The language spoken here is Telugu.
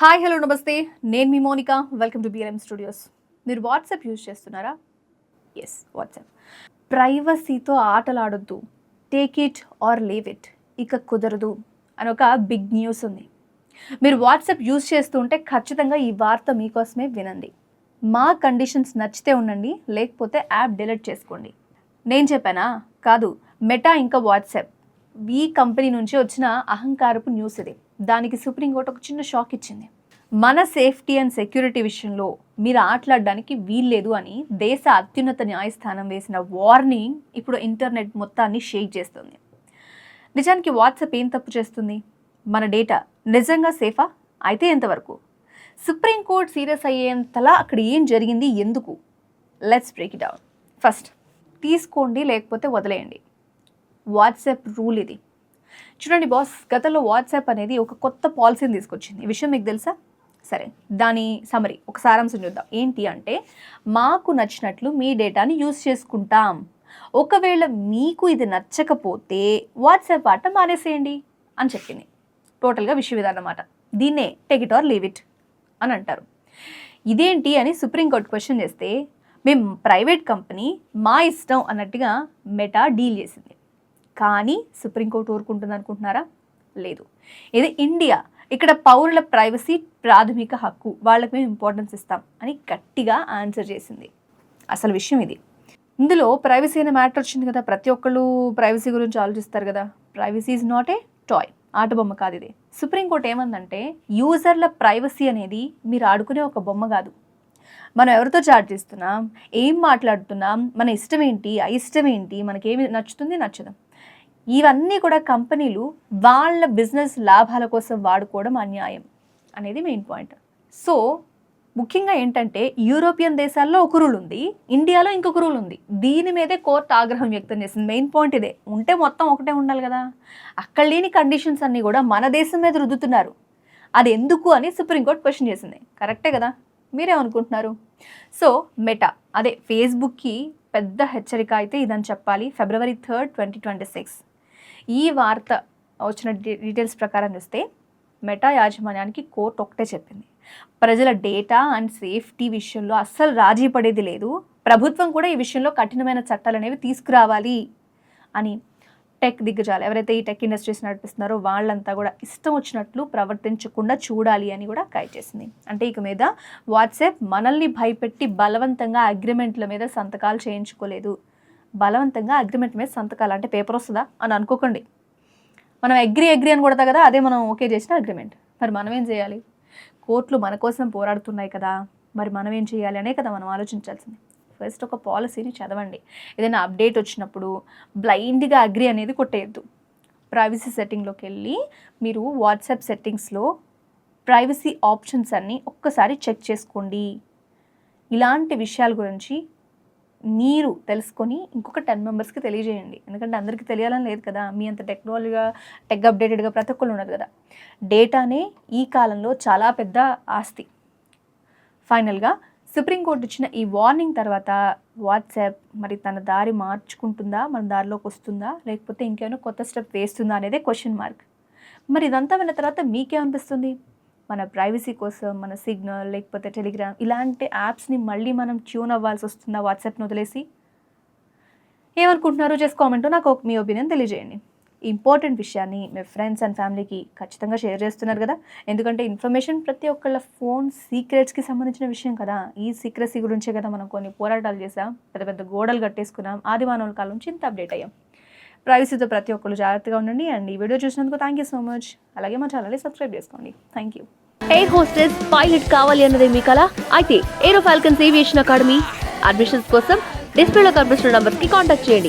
హాయ్ హలో నమస్తే. నేను మీ Monika. Welcome to BLM studios మీరు వాట్సాప్ యూజ్ చేస్తున్నారా? ఎస్ వాట్సాప్ ప్రైవసీతో ఆటలాడొద్దు. Take it or leave it ఇక కుదరదు అని ఒక బిగ్ న్యూస్ ఉంది. మీరు వాట్సాప్ యూజ్ చేస్తూ ఉంటే ఖచ్చితంగా ఈ వార్త మీకోసమే వినండి. మా కండిషన్స్ నచ్చితే ఉండండి లేకపోతే యాప్ డిలీట్ చేసుకోండి. నేను చెప్పానా? కాదు మెటా ఇంకా వాట్సాప్ ఈ కంపెనీ నుంచి వచ్చిన అహంకారపు న్యూస్ ఇది. దానికి సుప్రీంకోర్టు ఒక చిన్న షాక్ ఇచ్చింది. మన సేఫ్టీ అండ్ సెక్యూరిటీ విషయంలో మీరు ఆటలాడడానికి వీల్లేదు అని దేశ అత్యున్నత న్యాయస్థానం వేసిన వార్నింగ్ ఇప్పుడు ఇంటర్నెట్ మొత్తాన్ని షేక్ చేస్తుంది. నిజానికి వాట్సాప్ ఏం తప్పు చేస్తుంది? మన డేటా నిజంగా సేఫా? అయితే ఎంతవరకు? సుప్రీంకోర్టు సీరియస్ అయ్యేంతలా అక్కడ ఏం జరిగింది? ఎందుకు? Let's break it down first తీసుకోండి లేకపోతే వదిలేయండి. వాట్సాప్ రూల్ ఇది. చూడండి బాస్ గతంలో వాట్సాప్ అనేది ఒక కొత్త పాలసీని తీసుకొచ్చింది. ఈ విషయం మీకు తెలుసా? సరే దాని సమరి ఒక సారాంశం చూద్దాం. ఏంటి అంటే మాకు నచ్చినట్లు మీ డేటాని యూజ్ చేసుకుంటాం. ఒకవేళ మీకు ఇది నచ్చకపోతే వాట్సాప్ ఆట మానేసేయండి అని చెప్పింది. టోటల్గా విషయ విధానం అన్నమాట. దీన్నే take it or leave it అని అంటారు. ఇదేంటి అని సుప్రీంకోర్టు క్వశ్చన్ చేస్తే మేము ప్రైవేట్ కంపెనీ మా ఇష్టం అన్నట్టుగా మెటా డీల్ చేసింది. కానీ సుప్రీంకోర్టు ఊరుకుంటుంది అనుకుంటున్నారా లేదు. ఇది ఇండియా. ఇక్కడ పౌరుల ప్రైవసీ ప్రాథమిక హక్కు వాళ్ళకి మేము ఇంపార్టెన్స్ ఇస్తాం అని గట్టిగా ఆన్సర్ చేసింది. అసలు విషయం ఇది. ఇందులో ప్రైవసీ అనే మ్యాటర్ వచ్చింది కదా. ప్రతి ఒక్కళ్ళు ప్రైవసీ గురించి ఆలోచిస్తారు కదా. Privacy is not a toy ఆట బొమ్మ కాదు ఇది. సుప్రీంకోర్టు ఏమందంటే యూజర్ల ప్రైవసీ అనేది మీరు ఆడుకునే ఒక బొమ్మ కాదు. మనం ఎవరితో చాట్ చేస్తున్నాం? ఏం మాట్లాడుతున్నాం? మన ఇష్టం ఏంటి? అయిష్టం ఏంటి? మనకేమి నచ్చుతుంది? నచ్చదు. ఇవన్నీ కూడా కంపెనీలు వాళ్ళ బిజినెస్ లాభాల కోసం వాడుకోవడం అన్యాయం అనేది మెయిన్ పాయింట్. సో ముఖ్యంగా ఏంటంటే యూరోపియన్ దేశాల్లో ఒక రూల్ ఉంది ఇండియాలో ఇంకొక రూల్ ఉంది. దీని మీదే కోర్టు ఆగ్రహం వ్యక్తం చేసింది. మెయిన్ పాయింట్ ఇదే. ఉంటే మొత్తం ఒకటే ఉండాలి కదా. అక్కడ లేని కండిషన్స్ అన్నీ కూడా మన దేశం మీద రుద్దుతున్నారు. అది ఎందుకు అని సుప్రీంకోర్టు క్వశ్చన్ చేసింది. కరెక్టే కదా? మీరేమనుకుంటున్నారు? So Meta. అదే ఫేస్బుక్కి పెద్ద హెచ్చరిక అయితే ఇదని చెప్పాలి. February third twenty twenty six. ఈ వార్త వచ్చిన డీటెయిల్స్ ప్రకారం చూస్తే మెటా యాజమాన్యానికి కోర్టు ఒకటే చెప్పింది. ప్రజల డేటా అండ్ సేఫ్టీ విషయంలో అస్సలు రాజీ పడేది లేదు. ప్రభుత్వం కూడా ఈ విషయంలో కఠినమైన చట్టాలు అనేవి తీసుకురావాలి అని టెక్ దిగ్గజాలు ఎవరైతే ఈ టెక్ ఇండస్ట్రీస్ నడిపిస్తున్నారో వాళ్ళంతా కూడా ఇష్టం వచ్చినట్లు ప్రవర్తించకుండా చూడాలి అని కూడా గైడ్ చేసింది. అంటే ఇక మీద వాట్సాప్ మనల్ని భయపెట్టి బలవంతంగా అగ్రిమెంట్ల మీద సంతకాలు చేయించుకోలేదు. బలవంతంగా అగ్రిమెంట్ మీద సంతకాలు అంటే పేపర్ వస్తుందా అని అనుకోకండి. మనం అగ్రి అగ్రి అని కొడతా కదా అదే మనం ఓకే చేసిన అగ్రిమెంట్ మరి మనం ఏం చేయాలి? కోర్టులు మన కోసం పోరాడుతున్నాయి కదా మరి మనం ఏం చేయాలి అనే కదా మనం ఆలోచించాల్సింది. ఫస్ట్ ఒక పాలసీని చదవండి. ఏదైనా అప్డేట్ వచ్చినప్పుడు బ్లైండ్గా అగ్రి అనేది కొట్టేయద్దు. ప్రైవసీ సెట్టింగ్లోకి వెళ్ళి మీరు వాట్సాప్ సెట్టింగ్స్లో ప్రైవసీ ఆప్షన్స్ అన్నీ ఒక్కసారి చెక్ చేసుకోండి. ఇలాంటి విషయాల గురించి మీరు తెలుసుకొని ఇంకొక టెన్ మెంబర్స్కి తెలియజేయండి. ఎందుకంటే అందరికీ తెలియాలని లేదు కదా మీ అంత టెక్నాలజీగా టెక్ అప్డేటెడ్గా ప్రతి ఒక్కళ్ళు ఉన్నారు కదా. డేటానే ఈ కాలంలో చాలా పెద్ద ఆస్తి. ఫైనల్గా సుప్రీంకోర్టు ఇచ్చిన ఈ వార్నింగ్ తర్వాత వాట్సాప్ మరి తన దారి మార్చుకుంటుందా మన దారిలోకి వస్తుందా లేకపోతే ఇంకేమైనా కొత్త స్టెప్ వేస్తుందా అనేదే క్వశ్చన్ మార్క్. మరి ఇదంతా విన్న తర్వాత మీకేమనిపిస్తుంది? మన ప్రైవసీ కోసం మన సిగ్నల్ లేకపోతే టెలిగ్రామ్ ఇలాంటి యాప్స్ని మళ్ళీ మనం ట్యూన్ అవ్వాల్సి వస్తుందా వాట్సాప్ని వదిలేసి? ఏమనుకుంటున్నారో జస్ట్ కామెంట్ నాకు ఒక మీ ఒపీనియన్ తెలియజేయండి. ఇంపార్టెంట్ విషయాన్ని మీ ఫ్రెండ్స్ అండ్ ఫ్యామిలీకి ఖచ్చితంగా షేర్ చేస్తున్నారు కదా. ఎందుకంటే ఇన్ఫర్మేషన్ ప్రతి ఒక్కళ్ళ ఫోన్ సీక్రెట్స్కి సంబంధించిన విషయం కదా. ఈ సీక్రసీ గురించే కదా మనం కొన్ని పోరాటాలు చేసాం పెద్ద పెద్ద గోడలు కట్టేసుకున్నాం. ఆది మానవుల కాలం నుంచి ఇంత అప్డేట్ అయ్యాం. ప్రైవసీతో ప్రతి ఒక్కరు జాగ్రత్తగా ఉండండి. అండ్ ఈ వీడియో చూసినందుకు థ్యాంక్ యూ సో మచ్. అలాగే మా ఛానల్ని సబ్స్క్రైబ్ చేసుకోండి. Thank you air hostess pilot కావాలి అన్నదే మీ కల. అయితే aero falcons aviation academy admissions కోసం డిస్ప్లేలో కనిపిస్తున్న నంబర్కి కి కాంటాక్ట్ చేయండి.